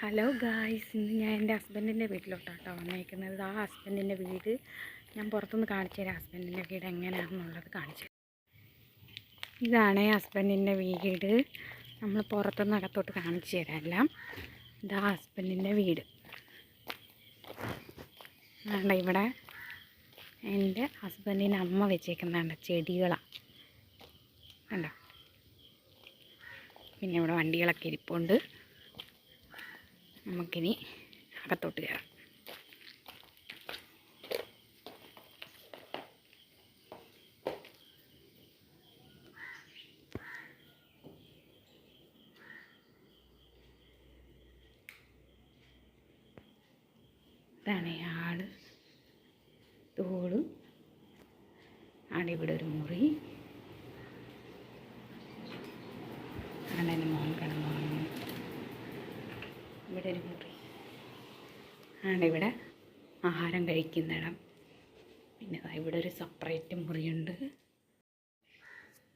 Hello guys ഇന്ന് ഞാൻ എന്റെ ഹസ്ബൻഡിന്റെ വീട്ടിലോട്ട് കേട്ടോ വന്നേക്കുന്നത്. ആ ഹസ്ബൻഡിന്റെ വീട്. ഞാൻ പുറത്തുനിന്ന് കാണിച്ചു തരാം ഹസ്ബൻഡിന്റെ വീട് എങ്ങനെയാണെന്നുള്ളത് കാണിച്ചു ഇതാണ് ഹസ്ബൻഡിന്റെ വീട്. നമ്മൾ പുറത്തുനിന്ന് അകത്തോട്ട് കാണിച്ചു തരാം എല്ലാം ഇതാ ഹസ്ബൻഡിന്റെ വീട്. ആണ് ഇവിടെ എന്റെ ഹസ്ബൻഡിന്റെ അമ്മ വെച്ചേക്കുന്നതാണ് ചെടികളാണ്. കണ്ടോ? പിന്നെ ഇവിടെ വണ്ടികളൊക്കെ ഇരിപ്പുണ്ട്. നമുക്കിനി അകത്തോട്ട് കയറാം. ഇതാണ് തോളും ആടെ. ഇവിടെ ഒരു മുറി. ആടെ മോൻ കിടന്നു ഇവിടെ ഒരു മുറി. ആണിവിടെ ആഹാരം കഴിക്കുന്നിടം. പിന്നെ ഇവിടെ ഒരു സെപ്പറേറ്റ് മുറിയുണ്ട്.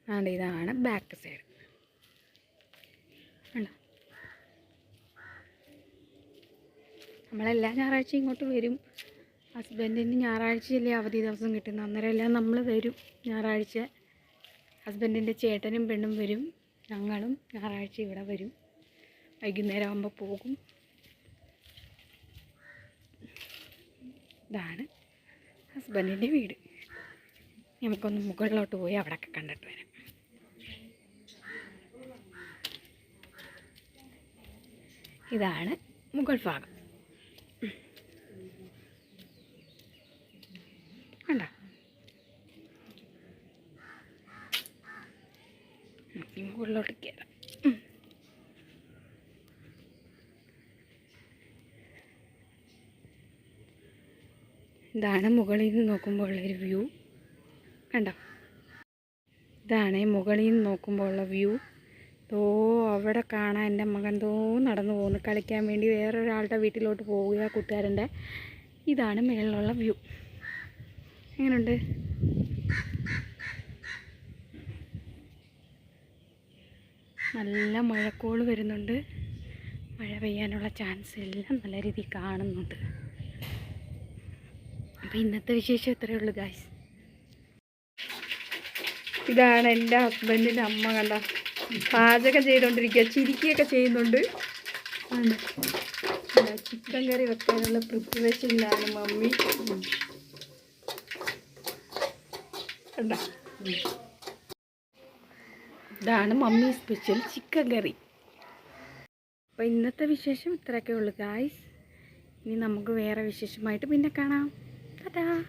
ആണ് ഇതാണ് ബാക്ക് സൈഡ് നമ്മളെല്ലാ ഞായറാഴ്ചയും ഇങ്ങോട്ട് വരും. ഹസ്ബൻഡിന് ഞായറാഴ്ചയല്ലേ അവധി ദിവസം കിട്ടുന്നത് അന്നേരം എല്ലാം നമ്മൾ വരും. ഞായറാഴ്ച ഹസ്ബൻഡിന്റെ ചേട്ടനും പെണ്ണും വരും. ഞങ്ങളും ഞായറാഴ്ച ഇവിടെ വരും. വൈകുന്നേരം ആകുമ്പോൾ പോകും. ഇതാണ് ഹസ്ബൻഡിന്റെ വീട്. നമുക്കൊന്ന് മുകളിലോട്ട് പോയി അവിടെയൊക്കെ കണ്ടിട്ട് വരാം. ഇതാണ് മുകൾ ഭാഗം. കണ്ടോ? മുകളിലോട്ട് കയറാം. ഇതാണ് മുകളിൽ നിന്ന് നോക്കുമ്പോൾ ഉള്ളൊരു വ്യൂ. കണ്ടോ? ഇതാണ് മുകളിൽ നിന്ന് നോക്കുമ്പോൾ ഉള്ള വ്യൂ. തോ അവിടെ കാണാൻ എന്റെ മകൻ തോ നടന്നു പോകുന്നു. കളിക്കാൻ വേണ്ടി വേറൊരാളുടെ വീട്ടിലോട്ട് പോവുക കൂട്ടുകാരന്റെ. ഇതാണ് മേളിലുള്ള വ്യൂ. എങ്ങനെയുണ്ട് നല്ല മഴക്കോൾ വരുന്നുണ്ട്. മഴ പെയ്യാനുള്ള ചാൻസ് എല്ലാം നല്ല രീതിയിൽ കാണുന്നുണ്ട്. അപ്പോൾ ഇന്നത്തെ വിശേഷം ഇത്രയേ ഉള്ളൂ ഗായ്സ് ഇതാണ് എന്റെ ഹസ്ബൻഡിന്റെ അമ്മ കണ്ട? പാചകം ചെയ്തുകൊണ്ടിരിക്കുക ചിരിക്കുകയൊക്കെ ചെയ്യുന്നുണ്ട്. ആണ്. ചിക്കൻ കറി വെക്കാനുള്ള പ്രിപ്പറേഷനിലാണ് മമ്മി. കണ്ട? ഇതാണ് മമ്മി സ്പെഷ്യൽ ചിക്കൻ കറി. അപ്പോൾ ഇന്നത്തെ വിശേഷം ഇത്രയൊക്കെ ഉള്ളൂ ഗായ്സ് ഇനി നമുക്ക് വേറെ വിശേഷമായിട്ട് പിന്നെ കാണാം. 好的